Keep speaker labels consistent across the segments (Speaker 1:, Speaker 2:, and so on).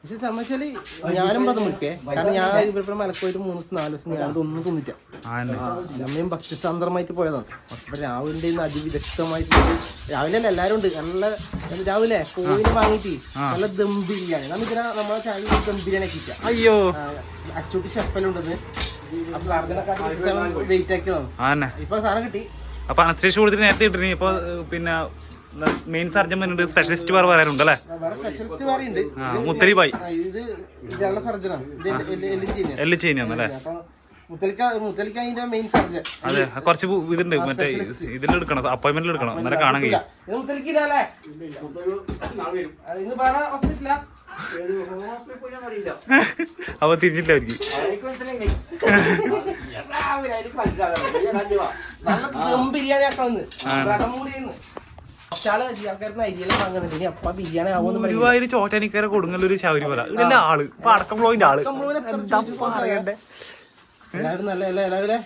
Speaker 1: പക്ഷെ സംബന്ധിച്ചാൽ ഞാനും വ്രതം മുറിക്കേ. കാരണം ഞാൻ ഇവിടെ മലക്കോയിട്ട് മൂന്ന് ദിവസം നാല് ദിവസം ഞാൻ ഇതൊന്നും തിന്നിട്ട നമ്മയും ഭക്തിസാന്ദ്രമായിട്ട് പോയതാണ്. അപ്പൊ രാവിലെ അതിവിദഗ്ധമായിട്ട് രാവിലെ അല്ല എല്ലാരും ഉണ്ട്? നല്ല രാവിലെ കോഴിനെ വാങ്ങിയിട്ട് നല്ല ദം ബിരിയാണി. നമ്മിതിനാ നമ്മളെ ചായ ദം ബിരിയാണി ആക്കിയിട്ട
Speaker 2: അയ്യോ.
Speaker 1: അച്ചൂട്ടി ഷെഫലുണ്ടത് അപ്പൊ സാറിനെ വെയിറ്റ് ആക്കിയതാണ്. ഇപ്പൊ സാധനം കിട്ടി.
Speaker 2: അപ്പൊ അനസ്തേഷ്യ കൊടുത്തിട്ട് നേരത്തെ ഇട്ടിരുന്നു ഇപ്പൊ പിന്നെ മെയിൻ സർജൻ വരുന്നുണ്ട് സ്പെഷ്യലിസ്റ്റ് വേറെ പറയാനുണ്ട് അല്ലേ
Speaker 1: സ്പെഷ്യലിസ്റ്റ് വേറെ ഉണ്ട്
Speaker 2: ആ മുത്തരി ബായി
Speaker 1: ഇത് സർജനാണ് എല്ല് എല്ല്
Speaker 2: അതെ കുറച്ച് ബു- ഇതുണ്ട് മറ്റേ ഇതിൽ എടുക്കണം അപ്പോയിന്റ്മെന്റ് എടുക്കണം എന്നാലേ കാണാൻ കഴിയും.
Speaker 1: ഇത് മുത്തലിക്കില്ലേ ഇന്ന് വേറെ ഹോസ്പിറ്റലാ
Speaker 2: അപ്പൊ തിരിഞ്ഞില്ല അവർക്ക്. ഗുരുവായൂർ ചോറ്റാനിക്കര കൊടുങ്ങല്ലൊരു ശബരിമല. ഇതിന്റെ ആൾ. ഇപ്പൊ അടക്കം ബ്ലോഗിന്റെ ആൾ. എന്താ പറയണ്ടേ?
Speaker 1: എല്ലാവരും നല്ല എല്ലാ എല്ലാവരും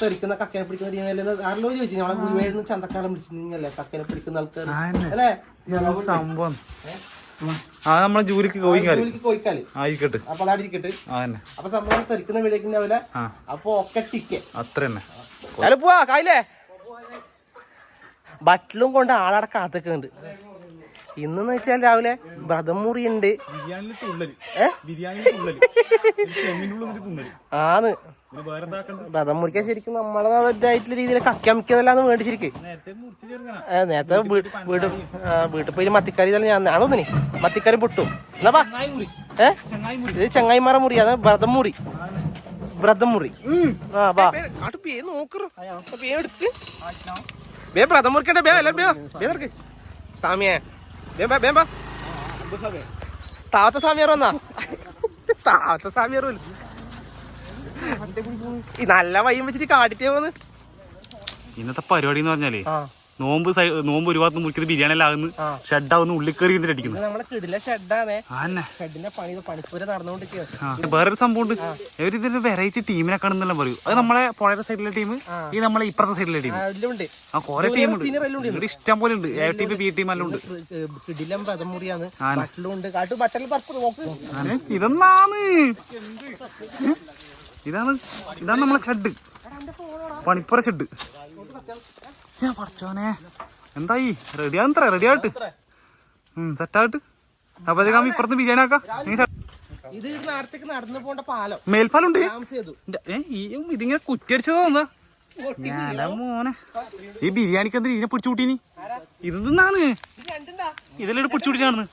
Speaker 1: തെറിക്കുന്ന കക്കനെ പിടിക്കുന്ന ടീമല്ലേ ആരല്ലോ ചോദിച്ചു? നമ്മളെ ഗുരുവായൂരിന്ന് ചന്തക്കാലം പിടിച്ചിരുന്നല്ലേ കക്കനെ പിടിക്കുന്ന ആൾക്കാർ അല്ലേ?
Speaker 2: ഇതെന്ത് സംഭവം. ആ നമ്മളെ ജോലിക്ക്
Speaker 1: കോയിക്കാൽ.
Speaker 2: ആയിക്കോട്ടെ.
Speaker 1: അപ്പൊ
Speaker 2: അതായിരിക്കട്ടെ
Speaker 1: അപ്പൊ സംഭവം തെറിക്കുന്ന വീടേക്ക് ഉണ്ടാവില്ല അപ്പൊ ഒക്കെ ടിക്കേ.
Speaker 2: അത്ര തന്നെ.
Speaker 1: പോവാ കായില്ലേ ബട്ടിലും കൊണ്ട് ആളടക്കം അതൊക്കെ കാത്തൊക്കെയുണ്ട് ഇന്നെന്ന് വെച്ചാൽ രാവിലെ വ്രതം മുറി ഉണ്ട് ആന്ന്.
Speaker 2: ഇത് വേറെ എന്താക്കണ്ട
Speaker 1: വ്രതം മുറിക്കാൻ ശരിക്കും നമ്മളതായിട്ടുള്ള രീതിയിൽ കക്കാമിക്കതല്ലാന്ന് വേണ്ടി ശരിക്കും.
Speaker 2: നേരത്തെ
Speaker 1: വീട് വീട്ടിൽ പോയി മത്തിക്കറി തന്നെ ഞാൻ തോന്നി. മത്തിക്കറി പൊട്ടും. എന്നാ ഏ?
Speaker 2: ചങ്ങായി മുറി.
Speaker 1: ഇത് ചെങ്ങായിമാറ മുറി അതാ വ്രതം മുറി. വ്രതം മുറി. ആ വാ. നോക്കറോ. എടുക്ക്. ബേ വ്രതം മുറിക്കട്ടെ ബേ അല്ല ബേ ബേ നിറക്ക് സാമിയെ ബേ ബാ താവത്തെ സാമിയാർ വന്നാ. താവത്തെ സാമിയാർ ഈ നല്ല വയ്യം വെച്ചിട്ട് കാട്ടിട്ടേ പോന്ന്.
Speaker 2: ഇന്നത്തെ പരിപാടി എന്ന് പറഞ്ഞാലേ
Speaker 1: ആ.
Speaker 2: നോമ്പ് നോമ്പ് ഒരുപാട് ഭാഗത്ത് മുറിക്കുന്നത് ബിരിയാണി എല്ലാം ആകുന്നു. ഷെഡാവുന്നു ഉള്ളിൽ കയറി അടിക്കുന്നു.
Speaker 1: നമ്മളെ കിടില ഷെഡാണേ.
Speaker 2: ആ തന്നെ
Speaker 1: ഷെഡിന്റെ പണി പണിപ്പുര.
Speaker 2: വേറൊരു സംഭവം ഉണ്ട് ഇവർ ഇതിന്റെ വെറൈറ്റി ടീമിനെ കാണുന്നെല്ലാം പറയൂ. അത് നമ്മളെ പുഴയുടെ സൈഡിലെ ടീം ഈ നമ്മളെ ഇപ്പുറത്തെ സൈഡിലെ ടീം ആ കുറെ ടീമുണ്ട് ഇഷ്ടം പോലെ ഉണ്ട്. എ ടീം ബി ടീം എല്ലാം ഉണ്ട്.
Speaker 1: കിടിലം പ്രഥമുറിയാണ് നോക്ക്.
Speaker 2: ഇതാണ് ഇതാണ് നമ്മളെ ഷെഡ്. പണിപ്പുറ ഷെഡ്. ഞാൻ പഠിച്ചോനെ എന്തായി? റെഡി ആണെത്ര റെഡി ആയിട്ട്. സെറ്റായിട്ട് അപ്പോഴത്തേക്കും ഇപ്പുറത്ത് ബിരിയാണി ആക്കാം.
Speaker 1: ഇത് നേരത്തേക്ക് നടന്നു പോണ്ട പാലം.
Speaker 2: മേൽപ്പാലം ഉണ്ട് ഇതിങ്ങനെ കുറ്റിയടിച്ചതോ എന്താ മോനെ. ഈ ബിരിയാണിക്ക് എന്തിനാ ഇതിനെ പിടിച്ചു കൂട്ടീനി? ഇത് നിന്നാണ്
Speaker 1: ഇതിലൂടെ കണ്ടിണ്ടാ
Speaker 2: ഇതെല്ലാം പിടിച്ചു കൂട്ടിട്ടാണ്.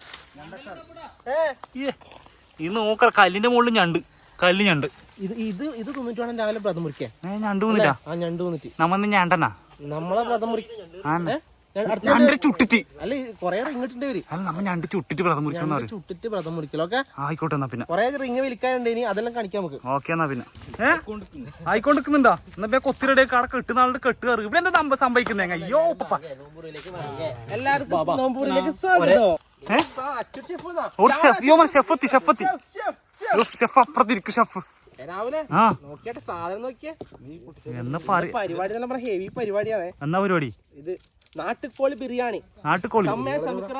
Speaker 2: ഇത് നോക്ക കല്ലിന്റെ മുകളിൽ ഞണ്ട്. കല്ല് ഞണ്ട്.
Speaker 1: ഇത് ഇത് ഇത് തിന്നിട്ട് വേണം രാവിലെ വ്രതം മുറിക്കാൻ.
Speaker 2: ഞണ്ട് തിന്നിട്ടാ?
Speaker 1: ആ ഞണ്ട് തിന്നിട്ട്.
Speaker 2: നമ്മന്ന് ഞണ്ടനാ?
Speaker 1: നമ്മളെ അല്ല കൊറേ ഇങ്ങോട്ടുണ്ട് വരും
Speaker 2: അല്ല നമ്മ ഞണ്ട് ചുട്ടിട്ട് വ്രതം മുറിക്കണം പറയും.
Speaker 1: ചുട്ടിട്ട് വ്രതം മുറിക്കലോ ഓക്കെ?
Speaker 2: ആയിക്കോട്ടെ എന്നാ പിന്നെ.
Speaker 1: കൊറേ റിങ് വിളിക്കാനുണ്ട് ഇനി അതെല്ലാം കാണിക്കാം നമുക്ക്.
Speaker 2: ഓക്കെ എന്നാ പിന്നെ. ആയിക്കൊണ്ടിരിക്കുന്നുണ്ടോ? എന്നാ കൊത്തിരടെ കട കെട്ട് നാളുടെ കെട്ട് കയറി. ഇവിടെ എന്താ നമ്മ സംഭവിക്കുന്നേ? അയ്യോ പപ്പ
Speaker 1: എല്ലാവർക്കും നോമ്പൂരിലേക്ക് സ്വാഗതം. ഷെഫ്
Speaker 2: ഷെഫ് എത്തി ഷെഫ് എത്തി.
Speaker 1: ഷെഫ്,
Speaker 2: അപ്പുറത്തിരിക്കും ഷെഫ്. ആ.
Speaker 1: നോക്കിയാട്ടെ സാധനം നോക്കിയേ.
Speaker 2: എന്നാ
Speaker 1: പരിപാടി നല്ല ഹെവി പരിപാടിയാണ്.
Speaker 2: എന്നാ പരിപാടി?
Speaker 1: ഇത് നാട്ടുകോളി ബിരിയാണി.
Speaker 2: നാട്ടുകോളി
Speaker 1: സമ്മേ സമുക്ര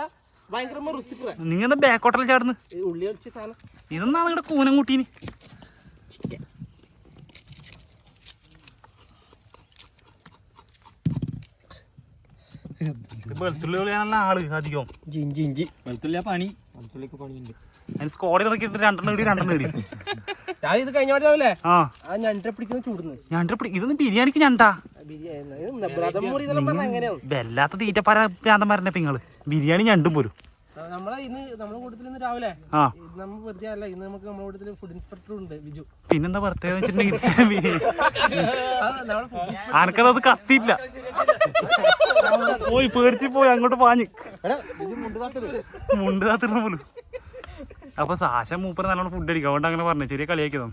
Speaker 1: ഭയങ്കര റുസിക്ര
Speaker 2: നിങ്ങളുടെ ബാക്ക് ഹോട്ടലിൽ ചാടുന്നു
Speaker 1: ഉള്ളി ഒളിച്ച സാധനം.
Speaker 2: ഇതെന്നാണ് ഇവിടെ കൂനം കൂട്ടീന്? ആൾ അധികം.
Speaker 3: പണി.
Speaker 2: അതിന് സ്കോഡിൽ ഇറക്കിയിട്ട് രണ്ടെണ്ണം ഇടി രണ്ടെണ്ണം ഇടി.
Speaker 1: ഞാൻ ഇത് കഴിഞ്ഞ രാവിലെ
Speaker 2: ആ.
Speaker 1: ആ ഞണ്ടിനെ പിടിക്കുന്ന ചൂടുന്നു.
Speaker 2: ഞണ്ട് പിടി ഇതൊന്നും ബിരിയാണിക്ക് ഞണ്ടാ?
Speaker 1: വ്രതം മുറി ഇതെല്ലാം പറഞ്ഞ എങ്ങനെയാണ്
Speaker 2: വല്ലാത്ത തീറ്റപ്പാര പ്രാന്തന്മാരനെ പിങ്ങൾ ബിരിയാണി ഞണ്ടും പോലും
Speaker 1: നമ്മളെ ഇന്ന് നമ്മുടെ കൂട്ടത്തിൽ ഇന്ന് രാവിലെ.
Speaker 2: ആ.
Speaker 1: ഇത് നമ്മൾ വെറുതെ അല്ല ഇന്ന് നമുക്ക് നമ്മുടെ കൂട്ടത്തിൽ ഫുഡ് ഇൻസ്പെക്ടർ ഉണ്ട് ബിജു.
Speaker 2: പിന്നെന്താ പ്രത്യേകത വെച്ചിട്ടുണ്ടെങ്കിൽ ആനക്കത് കത്തിയില്ല പോയി പേടിച്ച് പോയി അങ്ങോട്ട് പാഞ്ഞ്.
Speaker 1: മുണ്ട്
Speaker 2: കാത്തിരുന്ന പോലും. അപ്പൊ സാശ മൂപ്പർ നല്ലോണം ഫുഡ് അടിക്കും. അതുകൊണ്ട് അങ്ങനെ പറഞ്ഞു. ചെറിയ കളിയാക്കിയതാ?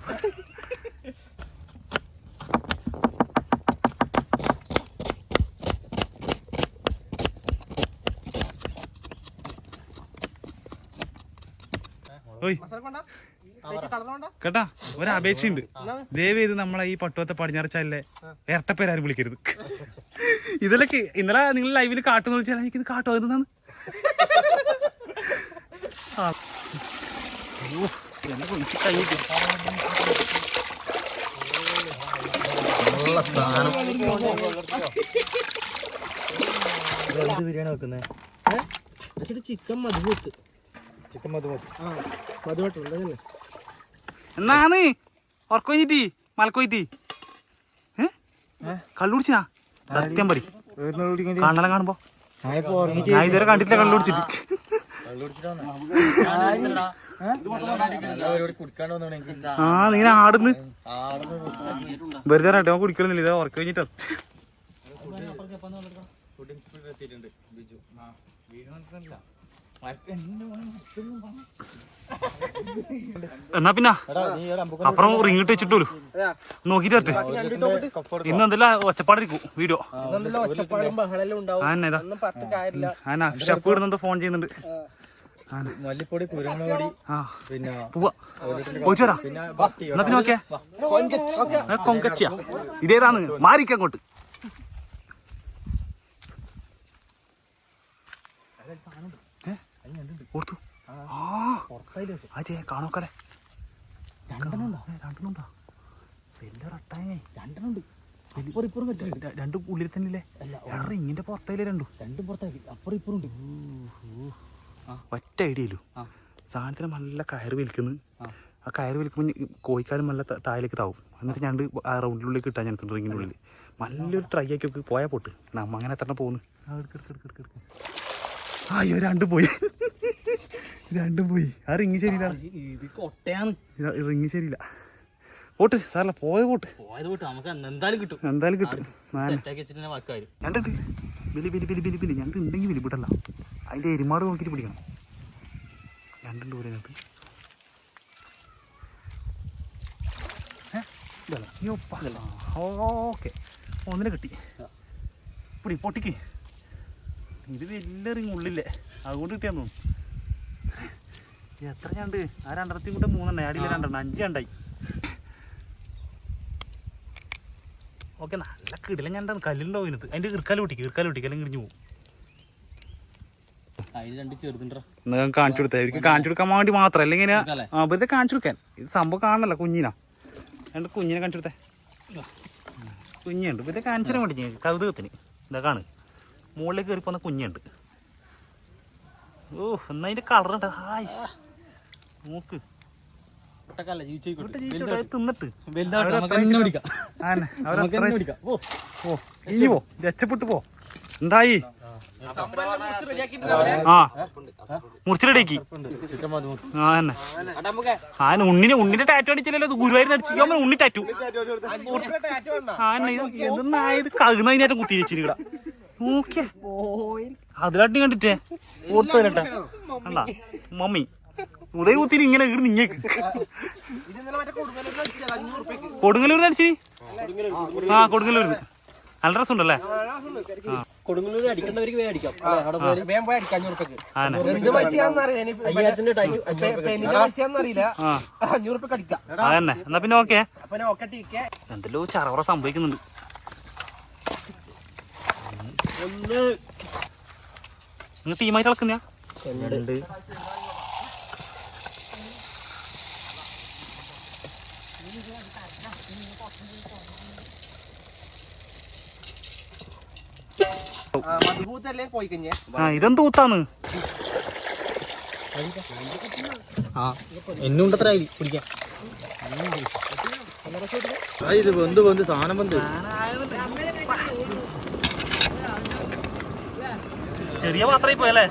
Speaker 2: കേട്ടാ? ഒരു അപേക്ഷയുണ്ട്. ദയവ് ചെയ്ത് നമ്മളെ ഈ പട്ടുവത്തെ പടിഞ്ഞാറച്ചാലിലെ ഇരട്ടപ്പേരാരും വിളിക്കരുത്. ഇതിലൊക്കെ ഇന്നലെ നിങ്ങൾ ലൈവിൽ കാട്ടുന്ന വിളിച്ചാൽ എനിക്കിത് കാട്ടോ ഇതെന്നാണ് ആ. ഓ, എന്നെ നല്ല സാധനം
Speaker 3: എന്ത് ബിരിയാണി വെക്കുന്നേ
Speaker 1: ചിക്കൻ മധുപൂത്ത്
Speaker 3: ചിക്കൻ മധുമതി
Speaker 1: ആ
Speaker 2: എന്നാണ് ഏ? കള്ളുടിച്ചാ? സത്യം പറയും. കണ്ണലം കാണുമ്പോ. ഞാൻ ഇതുവരെ കണ്ടിട്ടില്ല കള്ളുടിച്ചിട്ട്. ആ നീ ആടുന്ന്. വെറുതെ കേട്ടോ കുടിക്കണമെന്നില്ല ഇത് ഉറക്കം കഴിഞ്ഞിട്ട്.
Speaker 3: എത്തിയിട്ടുണ്ട് ബിജു. എത്തിയിട്ടുണ്ട് ബിജു
Speaker 2: എന്നാ പിന്നെ? അപ്പുറം റിങ്ങിട്ട് വെച്ചിട്ടോലു നോക്കിട്ട് ഇന്ന് എന്തെല്ലാം ഒച്ചപ്പാടിരിക്കും വീഡിയോ. ഷെഫ് ഇടുന്നത് ഫോൺ ചെയ്യുന്നുണ്ട്.
Speaker 3: മല്ലിപ്പൊടി കുരുമുളക് പിന്നെ
Speaker 2: പോയിച്ചു വരാം. എന്നാ പിന്നെ നോക്കിയേ
Speaker 1: ഓക്കെ.
Speaker 2: കൊങ്കച്ചിയാ കൊങ്കച്ചിയ. ഇതേതാണ്. മാറിക്ക അങ്ങോട്ട് ഏ? ഓർത്തു. അതെ കാണോക്കലെ രണ്ടെണ്ണുണ്ടോ വലിയ റട്ടായേ രണ്ടെണ്ണുണ്ട് രണ്ട് ഉള്ളിൽ തന്നെ ഇല്ലേ റിങ്ങിന്റെ രണ്ടും?
Speaker 3: രണ്ടു അപ്പുറം ഇപ്പുറം ഉണ്ട്.
Speaker 2: ഒറ്റ ഐഡിയയില്ലു സാധനത്തിന് നല്ല കയറ് വിൽക്കുന്നു ആ. കയറ് വിൽക്കുമ്പോൾ കോഴിക്കാലും നല്ല താഴേക്ക് താവും. എന്നിട്ട് ഞണ്ട് ആ റൗണ്ടിനുള്ളിൽ കിട്ടാൻ ഞാൻ റിങ്ങിന്റെ ഉള്ളിൽ നല്ലൊരു ട്രൈ ആക്കി പോയാൽ പോട്ട്. നമ്മ അങ്ങനെ എത്ര പോകുന്നു അയ്യോ രണ്ടും പോയി. രണ്ടും പോയി. ആ റിങ് ശരിയില്ല.
Speaker 3: ഇത് കൊട്ടയാണ്.
Speaker 2: റിങ് ശരിയില്ല. പോട്ട് സാറല്ല പോയ പോട്ട്
Speaker 3: പോയത് പോട്ട് നമുക്ക് എന്തായാലും കിട്ടും.
Speaker 2: എന്തായാലും കിട്ടും. ഞണ്ടുണ്ട് ബിലി ബലി ബലി ബലി ബലി. ഞണ്ട് ഉണ്ടെങ്കിൽ ബലി വിടല്ല അതിന്റെ എരുമാട് നോക്കിയിട്ട് പിടിക്കണം. ഞണ്ടുണ്ട് പോലെ ഞണ്ട് ഓക്കെ. ഒന്നിനെ കിട്ടി. പിടി പൊട്ടിക്ക്. ഇത് വലിയ റിങ് ഉള്ളില്ലേ? അതുകൊണ്ട് കിട്ടിയാന്ന് തോന്നുന്നു. എത്ര ഞണ്ട്? ആ രണ്ടരത്തി കൂടെ മൂന്നെണ്ണ അടിയിൽ രണ്ടെണ്ണം. അഞ്ച് രണ്ടായി ഓക്കെ നല്ല കിടിലൻ ഞണ്ടാണ്. കല്ലുണ്ടാവും ഇതിനകത്ത് അതിന്റെ ഇർക്കാൽ പൊട്ടിക്ക് ഇർക്കാൽ പൊട്ടിക്ക്. അല്ലെങ്കിൽ ഇടിഞ്ഞു പോകും കാണിച്ചു കൊടുത്തേ. ഇവർക്ക് കാണിച്ചു കൊടുക്കാൻ വേണ്ടി മാത്രം. അല്ലെങ്കിൽ വെറുതെ കാണിച്ചു കൊടുക്കാൻ. ഇത് സംഭവം കാണണല്ലോ കുഞ്ഞിനാ. രണ്ട് കുഞ്ഞിനെ കാണിച്ചു കൊടുത്തേ. കുഞ്ഞുണ്ട് വെറുതെ കാണിച്ചു തരാൻ വേണ്ടി കൗതുകത്തിന്. ഇതാ കാണ് മുകളിലേക്ക് കയറി പോകുന്ന കുഞ്ഞുണ്ട്. ഓ എന്നാ അതിന്റെ കളർ ഉണ്ട്. ഹായ് നോക്ക്. രക്ഷപ്പെട്ടു പോ. എന്തായി? ആ മുറിച്ചിടേക്ക് ആ തന്നെ.
Speaker 1: അടമ്പുക്കെ
Speaker 2: ആ ഉണ്ണിനെ ഉണ്ണിന്റെ ടാറ്റു അടിച്ചില്ലല്ലോ. ഇത് ഗുരുവായൂർ അടിച്ചു ഉണ്ണി ടാറ്റു ആ എന്തെന്നായത് കകുന്നതിനായിട്ട് കുത്തി വെച്ചിരി ഇവിടെ നോക്കിയേ അതിലാട്ടി കണ്ടിട്ടേ? ഓർത്ത് തരട്ടെ കണ്ട? മമ്മി. ഉദയ കുത്തിന് ഇങ്ങനെ ഇങ്ങട് നിങ്ങേക്ക് കൊടുങ്ങല്ലൂർ നടിച്ചു ആ കൊടുങ്ങല്ലൂർ നല്ല രസമുണ്ടല്ലേ?
Speaker 3: കൊടുങ്ങല്ലൂർ അടിക്കേണ്ടവർക്ക് വേഗം അടിക്കാം.
Speaker 1: വേഗം പോയി അടിക്കാം അഞ്ഞൂറ് അഞ്ഞൂറ് അടിക്കാം.
Speaker 2: അതന്നെ. എന്നാ പിന്നെ ഓക്കെ. എന്തെല്ലോ ചറവറ സംഭവിക്കുന്നുണ്ട്. നിങ്ങൾ തീമായിട്ട് കളക്കുന്ന
Speaker 3: രണ്ട്.
Speaker 2: ഇതെന്ത് ഊത്താന്ന്
Speaker 3: ആ എന്നുണ്ടത്ര ഇത് ബന്ധു ബന്ധു സാധനം വെന്ത്
Speaker 2: ചെറിയ പാത്രമായി പോയല്ലേ.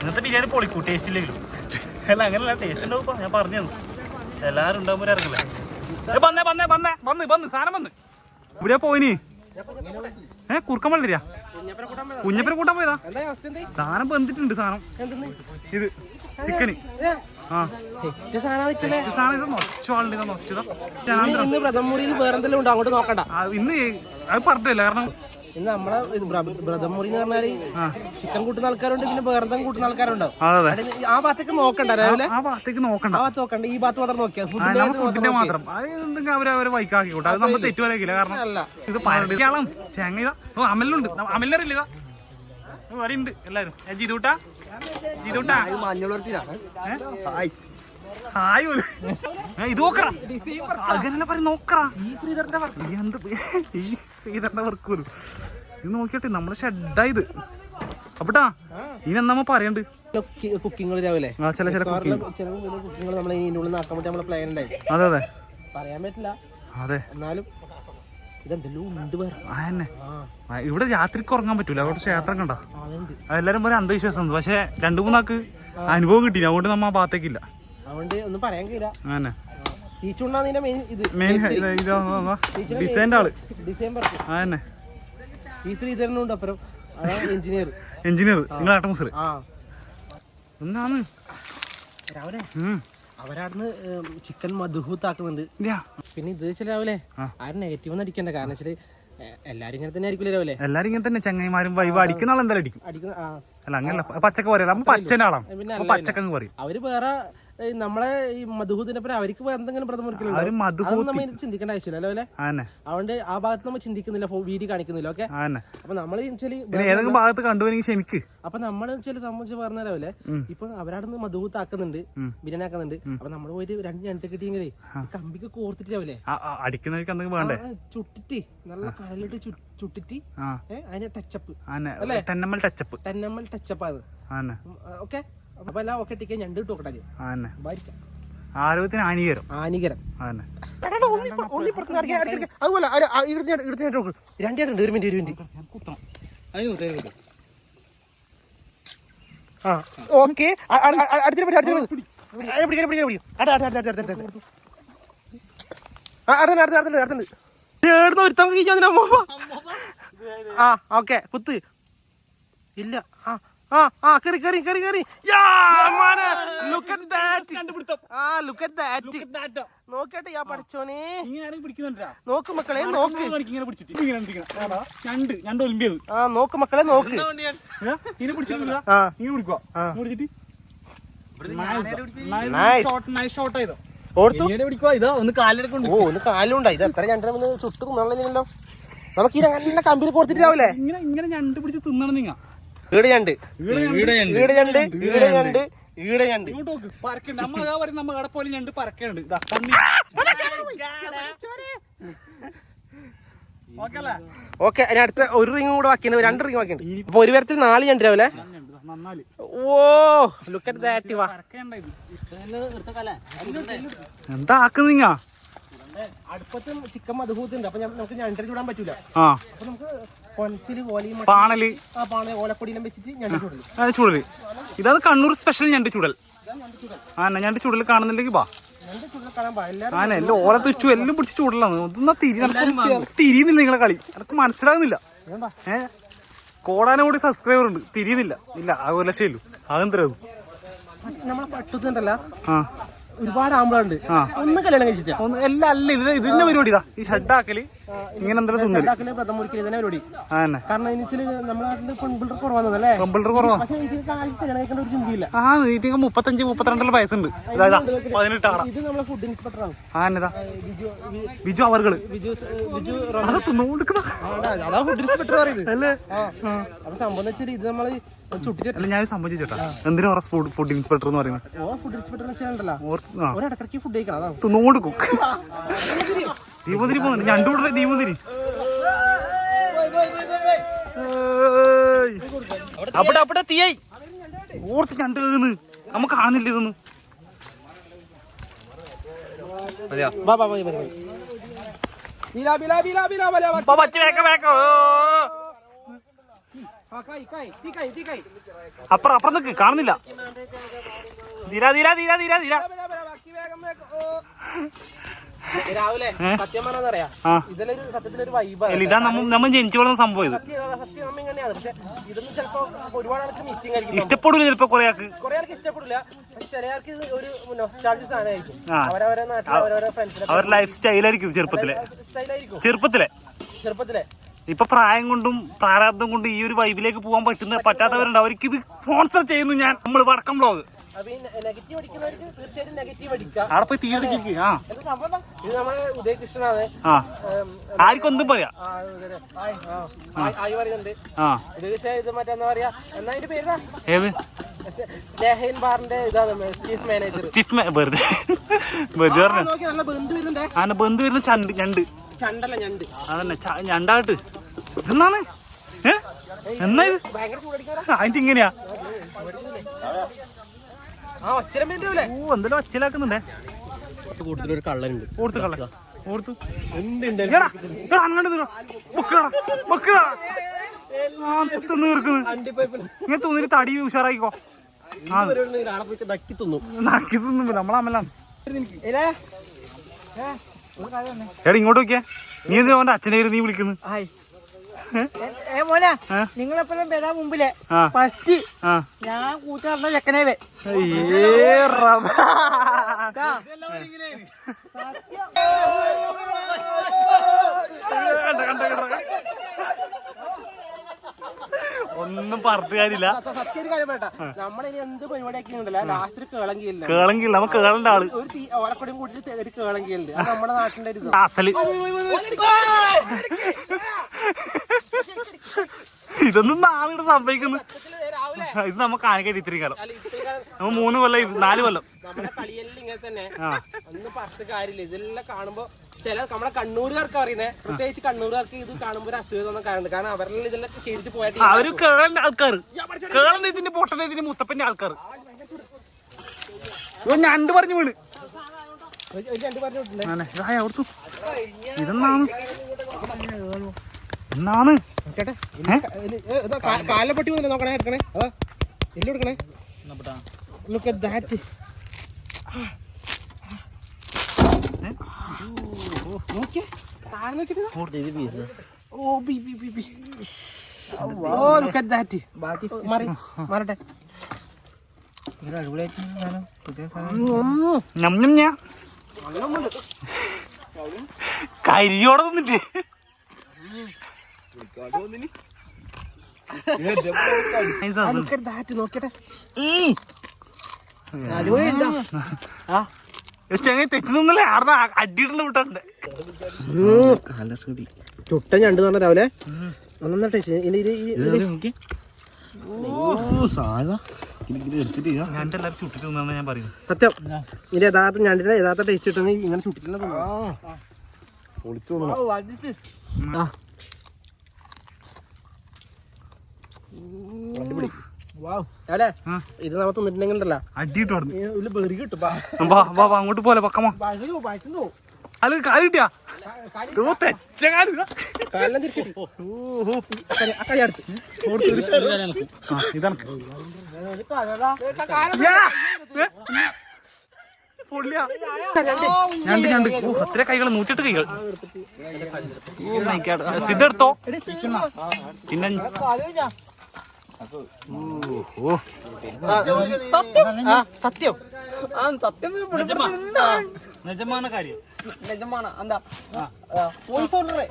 Speaker 2: ഇന്നത്തെ ബിരിയാണി പൊളിക്കൂ ടേസ്റ്റ് ഇല്ലെങ്കിലും. അല്ല അങ്ങനല്ല ടേസ്റ്റ് ഉണ്ടാവും ഞാൻ പറഞ്ഞു തന്നു. എല്ലാരും ഉണ്ടാവുമ്പോ ഇറങ്ങില്ലേ വന്നേ വന്നേ വന്നേ. വന്ന് വന്ന് സാധനം വന്ന്. ഇവിടെ പോയിനി. ഏ കുറുക്കം വള്ളിരിയാ
Speaker 1: കുഞ്ഞപ്പനെ കൂട്ടാൻ പോയതാ.
Speaker 2: കുഞ്ഞപ്പനെ കൂട്ടാൻ
Speaker 1: എന്താ അവസ്ഥ എന്തേ?
Speaker 2: സാധനം ബന്ധിട്ടുണ്ട് സാധനം.
Speaker 1: എന്തെന്ന്?
Speaker 2: ഇത് ചിക്കന്.
Speaker 1: ഇന്ന് പ്രഥമ മുറിയിൽ വേറെന്തെല്ലാം ഉണ്ട്? അങ്ങോട്ട് നോക്കണ്ട.
Speaker 2: ഇന്ന് അത് പറഞ്ഞില്ല കാരണം
Speaker 1: ഇന്ന് നമ്മളെ മുറി എന്ന് പറഞ്ഞാൽ ചിക്കൻ കൂട്ടുന്ന ആൾക്കാരുണ്ട് പിന്നെ വേറെ കൂട്ടുന്ന ആൾക്കാരുണ്ടാവും ആ ഭാഗത്തേക്ക് നോക്കണ്ട രാവിലെ
Speaker 2: ആ ഭാഗത്തേക്ക് നോക്കണ്ട.
Speaker 1: ആ ഭാഗത്ത് നോക്കണ്ട ഈ ഭാഗത്ത് മാത്രം നോക്കിയാ
Speaker 2: ആ,
Speaker 1: ഫുഡിന്റെ
Speaker 2: മാത്രം. അവരവരെ വൈക്കാക്കി വൈക്കാക്കിക്കോട്ടെ. അത് നമ്മൾ തെറ്റുവരക്കില്ല കാരണം
Speaker 1: അല്ല.
Speaker 2: ഇത് പരടിയാളം ചെങ്ങ അമലുണ്ട് അവിടെ ഉണ്ട് എല്ലാരും. ജിതൂട്ടാ? ജിതൂട്ടാ? ജിതൂട്ടാ ഹായ് ഇത് നോക്കറാ. അങ്ങനെ നോക്കറാ. എന്ത് ഈ ശ്രീധരന്റെ വർക്ക് പോലും. ഇത് നോക്കിയട്ടെ നമ്മളെ ഷെഡായത് അപ്പട്ടാ ഇനി നമ്മ പറയണ്ട്?
Speaker 1: കുക്കിങ്ങൾ രാവിലെ.
Speaker 2: ചില ചില കുക്കിംഗ്
Speaker 1: കുക്കിങ്ങൾ നമ്മൾ ഇതിന്റെ ഉള്ളിൽ നാക്കാൻ വേണ്ടി നമ്മളെ പ്ലാൻ ഉണ്ടായി
Speaker 2: അതെ അതെ.
Speaker 1: പറയാൻ പറ്റില്ല.
Speaker 2: അതെ.
Speaker 1: എന്നാലും
Speaker 2: ഇവിടെ രാത്രിക്ക് ഉറങ്ങാൻ പറ്റൂല. അവിടെ ക്ഷേത്രം കണ്ട. എല്ലാരും പോലെ അന്ധവിശ്വാസം പക്ഷെ രണ്ടു മൂന്നാക്ക് അനുഭവം കിട്ടി അതുകൊണ്ട് നമ്മ ആ ഭാഗത്തേക്കില്ല
Speaker 1: അതുകൊണ്ട് ഒന്നും പറയാൻ കഴിയില്ല. മെയിൻ ഇത്.
Speaker 2: മെയിൻ ഡിസൈന്റെ ആൾ.
Speaker 1: ഡിസൈൻ പറഞ്ഞു ഈ ശ്രീധരനുണ്ട് അപ്പുറം. അതാണ് എഞ്ചിനീയർ
Speaker 2: എഞ്ചിനീയർ നിങ്ങൾ ആട്ടമുസർ
Speaker 1: രാവിലെ. അവരാടുന്ന് ചിക്കൻ മധുഹൂത്താക്കുന്നുണ്ട്. പിന്നെ ഇത് വെച്ചാൽ രാവിലെ ആരും നെഗറ്റീവ് ഒന്നും അടിക്കണ്ട. കാരണം വെച്ചാൽ എല്ലാരും ഇങ്ങനെ തന്നെ ആയിരിക്കില്ല രാവിലെ?
Speaker 2: എല്ലാരും ഇങ്ങനെ തന്നെ ചങ്ങായിമാരും വൈബ് അടിക്കുന്ന ആളെന്തായാലും അടിക്കും.
Speaker 1: അടിക്കുന്ന
Speaker 2: അല്ല അങ്ങനല്ല. പച്ചക്ക പറയല നമ്മ പച്ചന്റെ ആളാണ് പച്ചക്കങ്ങ് പറയും.
Speaker 1: അവർ വേറെ നമ്മളെ ഈ മധുഹൂത്തിന്റെ പരം അവർക്ക് എന്തെങ്കിലും പ്രഥമ. നമ്മൾ ചിന്തിക്കേണ്ട ആവശ്യമില്ല അല്ലെ അതുകൊണ്ട് ആ ഭാഗത്ത് നമ്മൾ ചിന്തിക്കുന്നില്ല വീഡിയോ കാണിക്കുന്നില്ല ഓക്കെ? അപ്പൊ നമ്മൾ
Speaker 2: ഏതെങ്കിലും ഭാഗത്ത് കണ്ടുപോയി ക്ഷമിക്ക്.
Speaker 1: അപ്പൊ നമ്മൾ ചില സംബന്ധിച്ച് പറഞ്ഞാലേ ഇപ്പൊ അവരവിടെ നിന്ന് മധുഹൂത്ത് ആക്കുന്നുണ്ട് ബിരിയാണി ആക്കുന്നുണ്ട് അപ്പൊ നമ്മൾ പോയിട്ട് രണ്ട് ഞണ്ട് കിട്ടിയെങ്കിലേ കമ്പിക്ക് കോർത്തിട്ടാവില്ലേ
Speaker 2: അടിക്കുന്നവർക്ക് എന്തെങ്കിലും വേണ്ടേ?
Speaker 1: ചുട്ടിട്ട് നല്ല കരലിട്ട് ചുട്ടിട്ട് അതിന്റെ touch up
Speaker 2: touch up
Speaker 1: touch up ആണ്. ഓക്കെ? അപ്പൊ എല്ലാം ഒക്കെ ടിക്കാൻ ഞണ്ട് ഇട്ട് നോക്കട്ടെ
Speaker 2: ആരോഗ്യത്തിന് ഹാനികരം.
Speaker 1: ഹാനികരം. അതുപോലെ ഒരു മിനിറ്റ് ഒരു മിനിറ്റ്.
Speaker 2: കുത്തണം. അതിന് കുത്തരുത്
Speaker 1: ആ ഓക്കെ അടുത്തിട്ട് പറ്റി അടുത്തിട്ട് പിടിക്കാൻ പിടിക്കാൻ പിടിക്കും അടുത്ത അടുത്ത അടുത്ത അടുത്ത അടുത്ത ആ അടുത്തുണ്ട് അടുത്തുണ്ട് അടുത്തുണ്ട് അടുത്തുണ്ട്. ഏടുന്ന ഒരുത്തം കഴിച്ചാൽ ആ ഓക്കെ കുത്ത്. ഇല്ല ആ. ആ ആ കറി കറി കറി കറി. ലുക്ക് അറ്റ് ദാറ്റ് ആ ലുക്ക് അറ്റ് ദാറ്റ് നോക്കട്ടെ യാ പഠിച്ചോനെ.
Speaker 2: ഇങ്ങനെ പിടിക്കുന്നുണ്ടാ?
Speaker 1: നോക്ക് മക്കളെ നോക്ക്. ആ നോക്ക് മക്കളെ നോക്ക്.
Speaker 3: ഒന്ന്
Speaker 1: ഇത് എത്ര ചുട്ടു നമുക്ക് അങ്ങനെ കമ്പിൽ കൊടുത്തിട്ടാവില്ലേ
Speaker 2: ഇങ്ങനെ ഇങ്ങനെ ഞണ്ട് പിടിച്ച് തിന്നണം നിങ്ങ.
Speaker 1: ഈട് ഞണ്ട് ഈട് ഞണ്ട് ഈട് ഞണ്ട് ഈട് ഞണ്ട്
Speaker 2: ഇങ്ങോട്ട് നോക്ക് പരക്കണ്ട് നമ്മ അതാ നമ്മ അവിടെ പോലെ ഞണ്ട് പരക്കണ്ട്. ഇതാ പന്നി ഓക്കെ
Speaker 1: അതിന് അടുത്ത ഒരു റിംഗ് കൂടെ ബാക്കിയുണ്ട്. രണ്ട് റിംഗ് ബാക്കിയുണ്ട്. അപ്പൊ ഒരു തരത്തിൽ നാല് ഞണ്ട് രാവിലെ ഓ ലുക്ക് അറ്റ് ദാറ്റ്
Speaker 2: എന്താ ആക്കുന്ന നിങ്ങ
Speaker 1: അടുപ്പത്ത് ചിക്കൻ അപ്പൊ ഞ- നമുക്ക് ഞണ്ടിൽ ചൂടാൻ പറ്റൂല.
Speaker 2: ആ.
Speaker 1: അപ്പൊ നമുക്ക് ഓലയും
Speaker 2: പാണൽ.
Speaker 1: ആ വെച്ചിട്ട് ഞണ്ടി ചൂടൽ.
Speaker 2: ആ, ചുടൽ. ഇതാണ് കണ്ണൂർ സ്പെഷ്യൽ ഞണ്ട് ചുടൽ. ആ എന്നാ ഞണ്ട് ചുടൽ കാണുന്നുണ്ടെങ്കിൽ വാ.
Speaker 1: ഞണ്ട് ചൂടൽ കാണാൻ പാ എല്ലാരും
Speaker 2: ആന എല്ലാം ഓല തുച്ചു എല്ലാം പിടിച്ച് ചൂടലാണ്. ഒന്നാ തിരി നമുക്ക് തിരിയുന്നില്ല നിങ്ങളെ കളി. എനിക്ക് മനസ്സിലാകുന്നില്ല. ഏ? കോടാനും കൂടി സബ്സ്ക്രൈബർ ഉണ്ട്. തിരിയുന്നില്ല. ഇല്ല ആ ഒരു ലക്ഷം ഇല്ലു അതെന്തരത്
Speaker 1: നമ്മളെ
Speaker 2: ആ.
Speaker 1: ഒരുപാട് ആമ്പളുണ്ട് ഒന്ന് കല്യാണം കഴിച്ചിട്ടില്ല.
Speaker 2: ഒന്ന് എല്ലാം അല്ല ഇത് ഇതിന്റെ പരിപാടി ഇതാ. ഈ ഷഡാക്കൽ ഇങ്ങനെ
Speaker 1: പ്രഥമ തന്നെ പരിപാടി. കാരണം നമ്മുടെ പെൺപിള്ളർ കുറവാന്നല്ലേ പക്ഷെ എനിക്ക് ഒരു ചിന്തയില്ല.
Speaker 2: ആ മുപ്പത്തഞ്ച് മുപ്പത്തിരണ്ടുള്ള വയസ്സുണ്ട്. പതിനെട്ടാണ്
Speaker 1: ഇത് നമ്മളെ ഫുഡ് ഇൻസ്പെക്ടർ ആണ്.
Speaker 2: ആ എന്നതാ
Speaker 1: ബിജു അവർകൾ
Speaker 2: ബിജു
Speaker 1: ബിജു
Speaker 2: അത്
Speaker 1: ഫുഡ് ഇൻസ്പെക്ടർ പറയുന്നത്
Speaker 2: അല്ലേ?
Speaker 1: ആ അപ്പൊ സംഭവം എന്ന് വെച്ചാൽ ഇത് നമ്മൾ
Speaker 2: അല്ല ഞാൻ എന്തിനാ പറ ഫുഡ് ഇൻസ്പെക്ടർ എന്ന് പറയുന്നത്
Speaker 1: ഫുഡ് ഇൻസ്പെക്ടർ ഫുഡ് കഴിക്കണം അതാണ്.
Speaker 2: തിന്നോടുക്കും ദീപതിരി പോകുന്നു രണ്ടു കൂടെ ദീപതിരി അവിടെ അവിടെ തീയായി ഓർത്ത് ഞണ്ട് കേന്ന് നമ്മ കാണുന്നില്ല ഇതൊന്നും. അപ്പുറം അപ്പുറം നിക്ക് കാണുന്നില്ല തീരാ തീരാ തീരാ തീരാ തീരാ
Speaker 1: രാവിലെ സത്യം പറഞ്ഞറിയാ
Speaker 2: ആ.
Speaker 1: ഇതിലൊരു സത്യത്തിലൊരു വൈബാണ്
Speaker 2: ഇതാ നമ്മ നമ്മൾ ജനിച്ചു വളർന്ന സംഭവം ഇത്.
Speaker 1: സത്യം നമ്മ ഇങ്ങനെയാണ് പക്ഷെ ഇതൊന്നും ചിലപ്പോ ഒരുപാട് ആൾക്ക് മിസ്സിംഗ് ആയിരിക്കും
Speaker 2: ഇഷ്ടപ്പെടില്ല ചിലപ്പോ കുറെ ആൾക്ക്.
Speaker 1: കുറെ ആൾക്ക് ഇഷ്ടപ്പെടില്ല പക്ഷെ ചില ആൾക്ക് ഇത് ഒരു നൊസ്റ്റാൾജി സാധനമായിരിക്കും. അവരവരെ നാട്ടിൽ അവരവരെ ഫ്രണ്ട്സിനെ
Speaker 2: അവരുടെ ലൈഫ് സ്റ്റൈലായിരിക്കും ചെറുപ്പത്തിലെ.
Speaker 1: സ്റ്റൈലായിരിക്കും
Speaker 2: ചെറുപ്പത്തിലെ.
Speaker 1: ചെറുപ്പത്തിലെ.
Speaker 2: ഇപ്പൊ പ്രായം കൊണ്ടും പ്രാരാബ്ദം കൊണ്ടും ഈ ഒരു വൈബിലേക്ക് പോകാൻ പറ്റുന്ന പറ്റാത്തവരുണ്ട്. അവർക്ക് ഇത് സ്പോൺസർ ചെയ്യുന്നു ഞാൻ. നമ്മൾ വടക്കം ബ്ലോഗ്
Speaker 1: അപ്പൊ ഈ നെഗറ്റീവ് അടിക്കുന്നവർക്ക് തീർച്ചയായിട്ടും നെഗറ്റീവ് അടിക്കാം.
Speaker 2: അവിടെ പോയി തീയടിക്ക് ആ.
Speaker 1: എന്താ സംഭവം എന്താ? ഇത് നമ്മുടെ ഉദയകൃഷ്ണനാണ്.
Speaker 2: ആ.
Speaker 1: ഉം,
Speaker 2: ആർക്കും എന്തും പറയാ.
Speaker 1: ആ, ഇവർ. ആയ്, ആ, ആയ്, ആയ് പറയുന്നുണ്ട്.
Speaker 2: ആ.
Speaker 1: ഉദയകൃഷ്ണ ഇത് മറ്റെന്താ പറയാ എന്നാ അതിന്റെ പേര്
Speaker 2: ഏത്?
Speaker 1: സ്നേഹൻ ബാറിന്റെ ഇതാണ് ചീഫ് മാനേജർ
Speaker 2: ചീഫ് മേ- വെറുതെ. വെറുതെ പറഞ്ഞു?
Speaker 1: നോക്കി നല്ല ബന്ധു വരുന്നുണ്ടേ.
Speaker 2: ആന ബന്ധു വരുന്ന ചണ്ട് ഞണ്ട്.
Speaker 1: ചണ്ടല്ല ഞണ്ട്.
Speaker 2: അതന്നെ ച- ഞണ്ടായിട്ട് എന്നാണ് ഏ? എന്നാ ഇത്? അതിന്റെ ഇങ്ങനെയാ. ഓ എന്തെങ്കിലും ഒച്ചലാക്കുന്നുണ്ടേ
Speaker 3: കള്ളനുണ്ട്.
Speaker 2: ഓർത്ത് കള്ള ഓർത്തു. ഇങ്ങനെ തോന്നിട്ട് തടി ഉഷാറായിക്കോ.
Speaker 3: നക്കി തിന്നു.
Speaker 2: നമ്മളമ്മലാണ് എടാ ഇങ്ങോട്ട് നോക്കിയാ. നീ എന്ത് അവന്റെ അച്ഛനെ നീ വിളിക്കുന്നു?
Speaker 4: ഏ മോനെ? നിങ്ങളെപ്പോഴും വരാൻ മുമ്പിലെ ഫസ്റ്റ് ഞാൻ കൂട്ടുകാരന്റെ
Speaker 2: ചെക്കനേവേ. കണ്ട, കണ്ട, കണ്ട. ഒന്നും പറഞ്ഞിട്ട് കാര്യമില്ല
Speaker 1: സത്യം ഒരു കാര്യം പറയട്ടെ നമ്മളിനി എന്ത് പരിപാടി ആക്കിയിട്ടുണ്ടല്ലോ ലാസ്റ്റ് ഒരു കേളങ്കിയില്ല
Speaker 2: കേളെങ്കിൽ നമുക്ക് കേളണ്ട ആൾ
Speaker 1: ഒരു ഓലക്കൊടിയും കൂട്ടിട്ട് ഒരു കേളങ്കിയുണ്ട് അത് നമ്മുടെ നാട്ടിന്റെ ഒരു
Speaker 2: അസൽ ഇതൊന്നും നാളിവിടെ സംഭവിക്കുന്നു ഇത് നമ്മ കാണിക്കാൻ ഇത്രയും കാലം
Speaker 1: കാലം
Speaker 2: നമ്മ മൂന്ന് കൊല്ലം നാല് കൊല്ലം
Speaker 1: നമ്മുടെ കളിയെല്ലാം ഇങ്ങനെ തന്നെ ഒന്നും പറഞ്ഞ കാര്യമില്ല ഇതെല്ലാം കാണുമ്പോ ചില നമ്മുടെ കണ്ണൂരുകാർക്ക് അറിയുന്നത് പ്രത്യേകിച്ച് കണ്ണൂരുകാർക്ക് ഇത് കാണുമ്പോൾ ഒരു അസുഖം ഒന്നും കാരണം കാരണം അവരെല്ലാം ഇതെല്ലാം ചെയ്തിട്ട് പോയിട്ട്
Speaker 2: അവർ കേളന്റെ ആൾക്കാർ ഇതിന്റെ പൊട്ടന്റെ ഇതിന്റെ മുത്തപ്പന്റെ ആൾക്കാർ ഞണ്ട് പറഞ്ഞു വീണ്. അവിടുത്തെ ഇതെന്നാണ്? എന്നാണ്
Speaker 1: നോക്കണേ എടുക്കണേ. അതാ എല്ലാം എടുക്കണേ. ലുക്ക് ദാറ്റ് നോക്കിയേ. താഴെ നോക്കിയിട്ട് ഓ ബി ബി ബി ബി. ഓ ലുക്ക് അറ്റ് ദാറ്റ് ബാക്കി മാറി മാറട്ടെ.
Speaker 2: കരിയോടെ തിന്നിട്ട്.
Speaker 1: നോക്കട്ടെ
Speaker 2: ഏ, ചെങ്ങായി ആർന്ന അടിയിട്ടുള്ള വിട്ടുണ്ട്
Speaker 1: ചുട്ട ഞണ്ട് പറഞ്ഞ രാവിലെ? ഒന്നൊന്ന ടേസ്റ്റ് ഇനി ഇത് ഈ- ഇത്
Speaker 2: ഞണ്ട് എല്ലാവരും ചുട്ടിട്ട് തിന്നാണ് ഞാൻ പറയുന്നത്
Speaker 1: സത്യം. ഇതിന്റെ യഥാർത്ഥ ഞണ്ടിന്റെ യഥാർത്ഥ ടേസ്റ്റ് കിട്ടുന്നത് ഇങ്ങനെ അല്ലേ
Speaker 2: ആ.
Speaker 1: ഇത് നമ്മൾ തിന്നിട്ടുണ്ടെങ്കിൽ ഉണ്ടല്ലോ
Speaker 2: അടിയിട്ട് പറഞ്ഞു
Speaker 1: ഇതിൽ ബെറി കിട്ടും. ബാ.
Speaker 2: വാ വാ വാ അങ്ങോട്ട് പോലെ പക്കമോ.
Speaker 1: രണ്ട്.
Speaker 2: അത് കാൽ കിട്ടിയാ? ഇതാണ്. ഞണ്ട് ഞണ്ട് ഓ അത്ര കൈകൾ നൂറ്റിട്ട് കൈകൾ ഓ മൈ ഗാഡ് സിദ്ധെടുത്തോ? പിന്നെ
Speaker 1: ആ, സത്യം?
Speaker 4: സത്യം.
Speaker 2: നിജമാണ് കാര്യം.
Speaker 4: നിജമാണ്. എന്താ? പോയി சொல்றே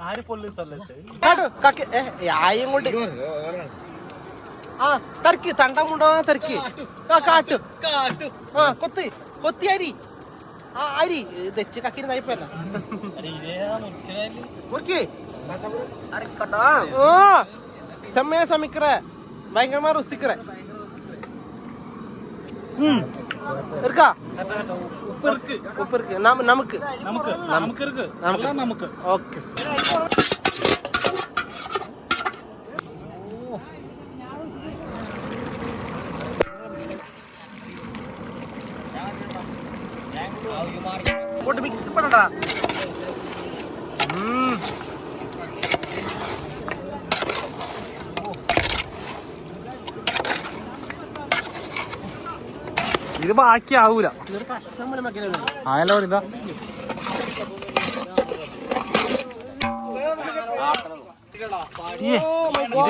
Speaker 2: ആര്
Speaker 1: ആ തർക്കി തണ്ടമുണ്ടോ തർക്കി കാട്ടു. കാട്ടു. ആ കൊത്തി കൊത്തിയാരി. ആ അരി തെച്ച് കക്കിരുന്നായിപ്പോയല്ല മുറുക്കി ഓ செம்மையா சமைக்கிற பயங்கரமா ருசிக்கிற ம் இருக்கா
Speaker 2: உப்பு இருக்கு
Speaker 1: உப்பு இருக்கு நமக்கு
Speaker 2: நமக்கு நமக்கு
Speaker 1: இருக்கு
Speaker 2: நமக்கு
Speaker 1: ஓகே சார் സൂപ്പർടാ
Speaker 2: ഇത്
Speaker 1: ബാക്കിയാവൂല.
Speaker 2: ആയാലോ ഇതാ.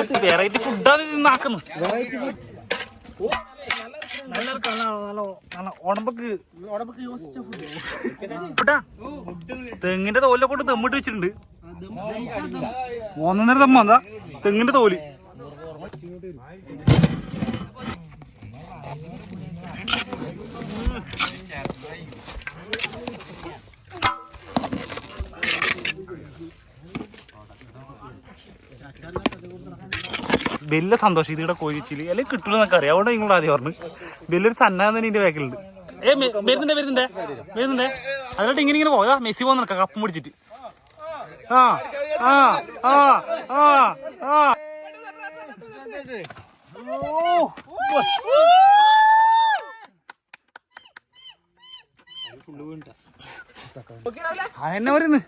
Speaker 2: ഇത് വെറൈറ്റി ഫുഡാണ് ഇത് നാക്കുന്നത്. വെറൈറ്റി ഫുഡ് ഉടമ്പക്ക് തെങ്ങിന്റെ തോലിനെ കൊണ്ട് തെമ്മിട്ട് വെച്ചിട്ടുണ്ട്. ഒന്നര തെമ്മ എന്താ തെങ്ങിന്റെ തോൽ. വലിയ സന്തോഷം ഇതിവിടെ കോഴിച്ചിൽ. അല്ലെങ്കിൽ കിട്ടുമെന്നൊക്കെ അറിയാം അതുകൊണ്ട് നിങ്ങളോട് ആദ്യം പറഞ്ഞു വലിയൊരു സന്നാഹം തന്നെ ഇതിന്റെ ബാക്കിലുണ്ട്. ഏ വരുന്നുണ്ട് വരുന്നുണ്ട് വരുന്നുണ്ടേ അതിലോട്ട് ഇങ്ങനെ ഇങ്ങനെ പോയതാ മെസ്സി പോകുന്ന കപ്പ് മുടിച്ചിട്ട് പിടിച്ചിട്ട്. ആ ആ ആ ആ ആ. അതെന്നെ പറയുന്നു?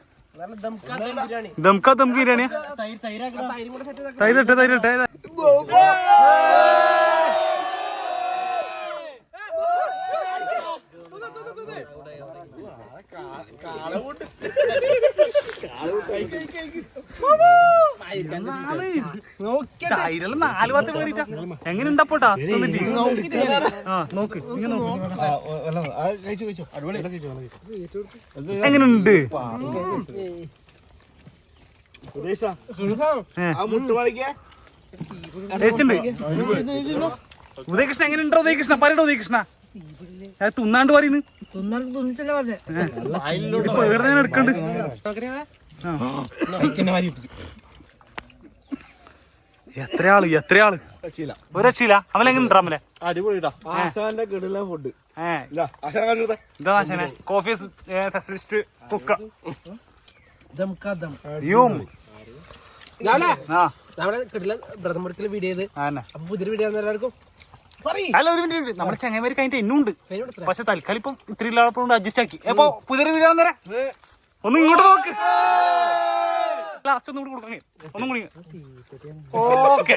Speaker 2: ദംകാ ദം ബിരിയാണിയാ? തൈരിട്ടെ തൈരിട്ടെ നാല് പത്ത് എങ്ങനെ ഉണ്ടപ്പോട്ടാ നോക്ക്. ഉണ്ട് ഉദയകൃഷ്ണ എങ്ങനെ ഉണ്ടോ. ഉദയകൃഷ്ണ പറയട്ടോ ഉദയകൃഷ്ണ. തിന്നാണ്ട് പറയുന്നു
Speaker 4: തിന്നാണ്ട് തിന്നിട്ടല്ലേ പറഞ്ഞേ?
Speaker 2: ഇപ്പൊ വേറെ ഞാൻ എടുക്കണ്ട്. എത്ര ആൾ എത്ര ആൾ ഒരു രക്ഷയില്ല. അവനെങ്ങനെ എങ്ങനെ ഉണ്ടാ
Speaker 1: അടിപൊളിട്ടാ. ആശാന്റെ കിടില ഫുഡ്
Speaker 2: ആശാനെ? കോഫി കുക്ക
Speaker 1: നമ്മുടെ കിടില മുറിക്കൽ വീഡിയോ ചെയ്ത്.
Speaker 2: ആന്നെ
Speaker 1: അപ്പൊ പുതിയൊരു വീഡിയോ എല്ലാവർക്കും
Speaker 2: അല്ല ഒരു മിനിറ്റ് നമ്മുടെ കഴിഞ്ഞിട്ട് ഇന്നുണ്ട് ഉണ്ട് പക്ഷെ തൽക്കാലം ഇപ്പം ഇത്തിരി അഡ്ജസ്റ്റ് ആക്കി. അപ്പൊ പുതിയൊരു വീഡിയോ നേരെ ഒന്ന് ഇങ്ങോട്ട് നോക്ക്. ലാസ്റ്റ് ഒന്നും കൂടി കൊടുക്കണേ ഒന്നും കൂടി ഓക്കെ